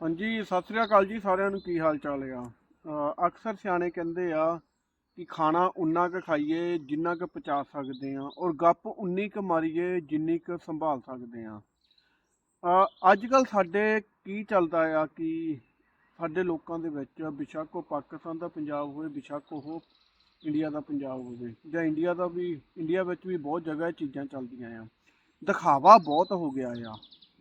ਹਾਂਜੀ, ਸਤਿ ਸ੍ਰੀ ਅਕਾਲ ਜੀ ਸਾਰਿਆਂ ਨੂੰ, ਕੀ ਹਾਲ ਚਾਲ ਆ? ਅਕਸਰ ਸਿਆਣੇ ਕਹਿੰਦੇ ਆ ਕਿ ਖਾਣਾ ਉਨਾ ਕੁ ਖਾਈਏ ਜਿੰਨਾ ਕੁ ਪਚਾ ਸਕਦੇ ਆ ਔਰ ਗੱਪ ਉਨੀ ਕੁ ਮਾਰੀਏ ਜਿੰਨੀ ਕੁ ਸੰਭਾਲ ਸਕਦੇ ਆ। ਅੱਜ ਕੱਲ ਸਾਡੇ ਕੀ ਚੱਲਦਾ ਆ ਕਿ ਸਾਡੇ ਲੋਕਾਂ ਦੇ ਵਿੱਚ ਬਿਸ਼ੱਕ ਉਹ ਪਾਕਿਸਤਾਨ ਦਾ ਪੰਜਾਬ ਹੋਵੇ ਬਿਸ਼ੱਕ ਉਹ ਇੰਡੀਆ ਦਾ ਪੰਜਾਬ ਹੋਵੇ ਜਾਂ ਇੰਡੀਆ ਦਾ ਵੀ, ਇੰਡੀਆ ਵਿੱਚ ਵੀ ਬਹੁਤ ਜਗ੍ਹਾ ਚੀਜ਼ਾਂ ਚੱਲਦੀਆਂ ਆ। ਦਿਖਾਵਾ ਬਹੁਤ ਹੋ ਗਿਆ ਆ।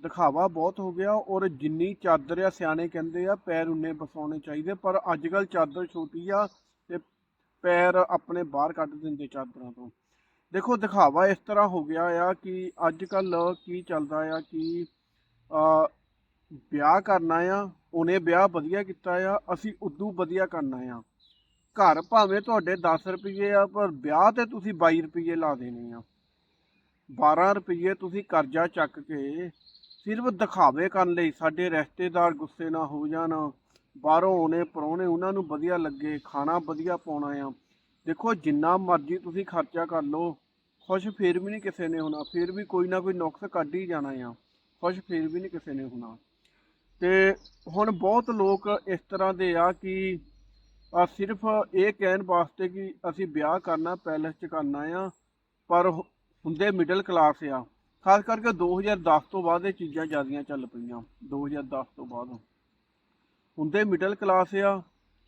ਦਿਖਾਵਾ ਬਹੁਤ ਹੋ ਗਿਆ ਔਰ ਜਿੰਨੀ ਚਾਦਰ ਆ, ਸਿਆਣੇ ਕਹਿੰਦੇ ਆ, ਪੈਰ ਉਨੇ ਬਸਾਉਣੇ ਚਾਹੀਦੇ, ਪਰ ਅੱਜ ਕੱਲ ਚਾਦਰ ਛੋਟੀ ਆ ਤੇ ਪੈਰ ਆਪਣੇ ਬਾਹਰ ਕੱਢ ਦਿੰਦੇ ਚਾਦਰਾਂ ਤੋਂ। ਦੇਖੋ, ਦਿਖਾਵਾ ਇਸ ਤਰ੍ਹਾਂ ਹੋ ਗਿਆ ਆ ਕਿ ਅੱਜ ਕੱਲ ਕੀ ਚੱਲਦਾ ਆ ਕਿ ਆ ਵਿਆਹ ਕਰਨਾ ਆ, ਉਹਨੇ ਵਿਆਹ ਵਧੀਆ ਕੀਤਾ ਆ, ਅਸੀਂ ਉਦੋਂ ਵਧੀਆ ਕਰਨਾ ਆ। ਘਰ ਭਾਵੇਂ ਤੁਹਾਡੇ 10 ਰੁਪਏ ਆ, ਪਰ ਵਿਆਹ ਤੇ ਤੁਸੀਂ 22 ਰੁਪਏ ਲਾ ਦੇਣੇ ਆ। 12 ਰੁਪਏ ਤੁਸੀਂ ਕਰਜ਼ਾ ਚੱਕ ਕੇ ਸਿਰਫ ਦਿਖਾਵੇ ਕਰਨ ਲਈ ਸਾਡੇ ਰਿਸ਼ਤੇਦਾਰ ਗੁੱਸੇ ਨਾ ਹੋ ਜਾਣ। ਬਾਹਰੋਂ ਆਉਣੇ ਪਰੋਣੇ ਉਹਨਾਂ ਨੂੰ ਵਧੀਆ ਲੱਗੇ, ਖਾਣਾ ਵਧੀਆ ਪਾਉਣਾ ਆ। ਦੇਖੋ, ਜਿੰਨਾ ਮਰਜ਼ੀ ਤੁਸੀਂ ਖਰਚਾ ਕਰ ਲਓ। ਖੁਸ਼ ਫੇਰ ਵੀ ਨਹੀਂ ਕਿਸੇ ਨੇ ਹੋਣਾ। ਫੇਰ ਵੀ ਕੋਈ ਨਾ ਕੋਈ ਨੁਕਸ ਕੱਢ ਹੀ ਜਾਣਾ ਆ। ਖੁਸ਼ ਫੇਰ ਵੀ ਨਹੀਂ ਕਿਸੇ ਨੇ ਹੋਣਾ। ਤੇ ਹੁਣ ਬਹੁਤ ਲੋਕ ਇਸ ਤਰ੍ਹਾਂ ਦੇ ਆ ਕਿ ਆ ਸਿਰਫ ਇਹ ਕਹਿਣ ਵਾਸਤੇ ਕਿ ਅਸੀਂ ਵਿਆਹ ਕਰਨਾ, ਪੈਲਸ 'ਚ ਕਰਨਾ ਆ। ਪਰ ਹੁੰਦੇ ਮਿਡਲ ਕਲਾਸ ਆ। ਖਾਸ ਕਰਕੇ 2010 ਤੋਂ ਬਾਅਦ ਇਹ ਚੀਜ਼ਾਂ ਜ਼ਿਆਦੀਆਂ ਚੱਲ ਪਈਆਂ 2010 ਤੋਂ ਬਾਅਦ। ਹੁੰਦੇ ਮਿਡਲ ਕਲਾਸ ਆ,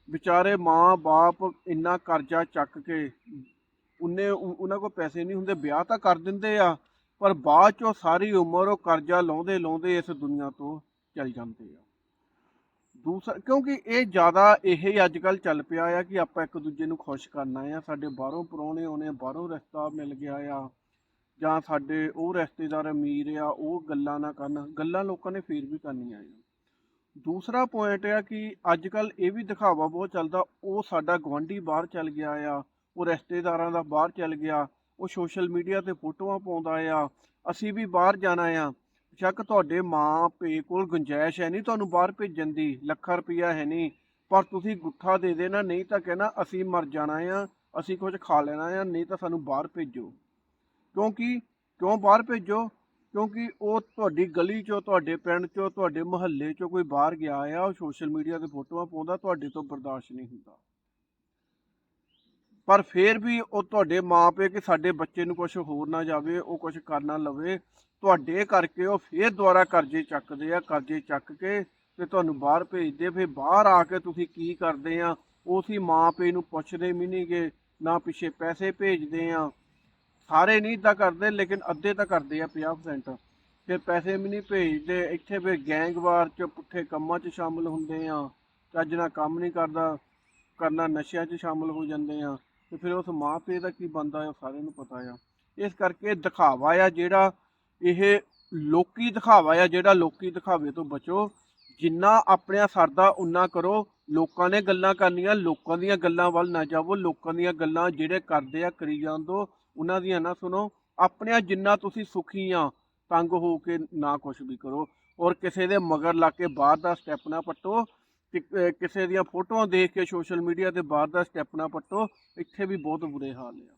ਵਿਚਾਰੇ ਮਾਂ-ਬਾਪ ਇੰਨਾ ਕਰਜ਼ਾ ਚੱਕ ਕੇ ਉਹਨੇ ਉਹਨਾਂ ਕੋਲ ਪੈਸੇ ਨਹੀਂ ਹੁੰਦੇ, ਵਿਆਹ ਤਾਂ ਕਰ ਦਿੰਦੇ ਆ, ਪਰ ਬਾਅਦ ਚੋਂ ਸਾਰੀ ਉਮਰ ਉਹ ਕਰਜ਼ਾ ਲਾਉਂਦੇ ਲਾਉਂਦੇ ਇਸ ਦੁਨੀਆ ਤੋਂ ਚਲ ਜਾਂਦੇ ਆ। ਦੂਸਰਾ, ਕਿਉਂਕਿ ਇਹ ਜ਼ਿਆਦਾ ਇਹ ਹੀ ਅੱਜ ਕੱਲ ਚੱਲ ਪਿਆ ਆ ਕਿ ਆਪਾਂ ਇੱਕ ਦੂਜੇ ਨੂੰ ਖੁਸ਼ ਕਰਨਾ ਆ, ਸਾਡੇ ਬਾਹਰੋਂ ਪਰੋਣੇ ਆਉਣੇ ਬਾਹਰੋਂ ਰਸਤਾ ਮਿਲ ਗਿਆ ਆ ਜਾਂ ਸਾਡੇ ਉਹ ਰਿਸ਼ਤੇਦਾਰ ਅਮੀਰ ਆ, ਉਹ ਗੱਲਾਂ ਨਾ ਕਰਨ, ਗੱਲਾਂ ਲੋਕਾਂ ਨੇ ਫੇਰ ਵੀ ਕਰਨੀਆਂ ਆ। ਦੂਸਰਾ ਪੁਆਇੰਟ ਆ ਕਿ ਅੱਜ ਕੱਲ ਇਹ ਵੀ ਦਿਖਾਵਾ ਬਹੁਤ ਚੱਲਦਾ, ਉਹ ਸਾਡਾ ਗਵਾਂਢੀ ਬਾਹਰ ਚੱਲ ਗਿਆ ਆ, ਉਹ ਰਿਸ਼ਤੇਦਾਰਾਂ ਦਾ ਬਾਹਰ ਚੱਲ ਗਿਆ, ਉਹ ਸੋਸ਼ਲ ਮੀਡੀਆ ਤੇ ਫੋਟੋਆਂ ਪਾਉਂਦਾ ਆ, ਅਸੀਂ ਵੀ ਬਾਹਰ ਜਾਣਾ ਆ। ਸ਼ੱਕ ਤੁਹਾਡੇ ਮਾਂ ਪੇ ਕੋਲ ਗੁੰਜਾਇਸ਼ ਹੈ ਨਹੀਂ ਤੁਹਾਨੂੰ ਬਾਹਰ ਭੇਜਣ ਦੀ, ਲੱਖਾਂ ਰੁਪਈਆ ਹੈ ਨਹੀਂ ਪਰ ਤੁਸੀਂ ਗੁੱਠਾ ਦੇ ਦੇਣਾ, ਨਹੀਂ ਤਾਂ ਕਹਿਣਾ ਅਸੀਂ ਮਰ ਜਾਣਾ ਆ, ਅਸੀਂ ਕੁਝ ਖਾ ਲੈਣਾ ਆ, ਨਹੀਂ ਤਾਂ ਸਾਨੂੰ ਬਾਹਰ ਭੇਜੋ। ਕਿਉਂਕਿ ਕਿਉਂ ਬਾਹਰ ਭੇਜੋ? ਕਿਉਂਕਿ ਉਹ ਤੁਹਾਡੀ ਗਲੀ ਚੋਂ, ਤੁਹਾਡੇ ਪਿੰਡ ਚੋਂ, ਤੁਹਾਡੇ ਮੁਹੱਲੇ ਚੋਂ ਕੋਈ ਬਾਹਰ ਗਿਆ ਆ, ਉਹ ਸੋਸ਼ਲ ਮੀਡੀਆ ਤੇ ਫੋਟੋਆਂ ਪਾਉਂਦਾ, ਤੁਹਾਡੇ ਤੋਂ ਬਰਦਾਸ਼ਤ ਨਹੀਂ ਹੁੰਦਾ। ਪਰ ਫਿਰ ਵੀ ਉਹ ਤੁਹਾਡੇ ਮਾਪੇ ਕਿ ਸਾਡੇ ਬੱਚੇ ਨੂੰ ਕੁਝ ਹੋਰ ਨਾ ਜਾਵੇ, ਉਹ ਕੁਝ ਕਰਨਾ ਲਵੇ, ਤੁਹਾਡੇ ਕਰਕੇ ਉਹ ਫਿਰ ਦੁਬਾਰਾ ਕਰਜ਼ੇ ਚੱਕਦੇ ਆ, ਕਰਜ਼ੇ ਚੱਕ ਕੇ ਤੇ ਤੁਹਾਨੂੰ ਬਾਹਰ ਭੇਜਦੇ ਫਿਰ ਬਾਹਰ ਆ ਕੇ ਤੁਸੀਂ ਕੀ ਕਰਦੇ ਆ? ਉਸੇ ਮਾਪੇ ਨੂੰ ਪੁੱਛਦੇ ਵੀ ਨਹੀਂਗੇ ਨਾ ਪਿੱਛੇ ਪੈਸੇ ਭੇਜਦੇ ਆ ਸਾਰੇ ਨਹੀਂ ਇਦਾਂ ਕਰਦੇ, ਲੇਕਿਨ ਅੱਧੇ ਤਾਂ ਕਰਦੇ ਆ 50% ਫਿਰ ਪੈਸੇ ਵੀ ਨਹੀਂ ਭੇਜਦੇ। ਇੱਥੇ ਫਿਰ ਗੈਂਗਵਾਰ ਚ ਪੁੱਠੇ ਕੰਮਾਂ 'ਚ ਸ਼ਾਮਲ ਹੁੰਦੇ ਆ। ਚੱਜ ਨਾਲ ਕੰਮ ਨਹੀਂ ਕਰਦਾ, ਕਰਨਾ ਨਸ਼ਿਆਂ 'ਚ ਸ਼ਾਮਲ ਹੋ ਜਾਂਦੇ ਆ। ਤੇ ਫਿਰ ਉਸ ਮਾਂ ਪਿਓ ਦਾ ਕੀ ਬੰਦਾ ਆ ਸਾਰਿਆਂ ਨੂੰ ਪਤਾ ਆ। ਇਸ ਕਰਕੇ ਦਿਖਾਵਾ ਆ ਜਿਹੜਾ, ਇਹ ਲੋਕੀ ਦਿਖਾਵਾ ਆ, ਜਿਹੜਾ ਲੋਕੀ ਦਿਖਾਵੇ ਤੋਂ ਬਚੋ। ਜਿੰਨਾ ਆਪਣਿਆਂ ਸਰਦਾ, ਉਨਾ ਕਰੋ। ਲੋਕਾਂ ਨੇ ਗੱਲਾਂ ਕਰਨੀਆਂ, ਲੋਕਾਂ ਦੀਆਂ ਗੱਲਾਂ ਵੱਲ ਨਾ ਜਾਵੋ। ਲੋਕਾਂ ਦੀਆਂ ਗੱਲਾਂ ਜਿਹੜੇ ਕਰਦੇ ਆ, ਕਰੀ ਜਾਣ ਦੋ ਉਹਨਾਂ ਦੀਆਂ ਨਾ ਸੁਣੋ ਆਪਣਿਆਂ ਜਿੰਨਾ ਤੁਸੀਂ ਸੁਖੀ ਆ, ਤੰਗ ਹੋ ਕੇ ਨਾ ਕੁਛ ਵੀ ਕਰੋ। ਔਰ ਕਿਸੇ ਦੇ ਮਗਰ ਲਾ ਕੇ ਬਾਹਰ ਦਾ ਸਟੈਪ ਨਾ ਪੱਟੋ, ਕਿ- ਕਿਸੇ ਦੀਆਂ ਫੋਟੋਆਂ ਦੇਖ ਕੇ ਸੋਸ਼ਲ ਮੀਡੀਆ ਤੇ ਬਾਹਰ ਦਾ ਸਟੈਪ ਨਾ ਪੱਟੋ, ਇੱਥੇ ਵੀ ਬਹੁਤ ਬੁਰੇ ਹਾਲ ਆ।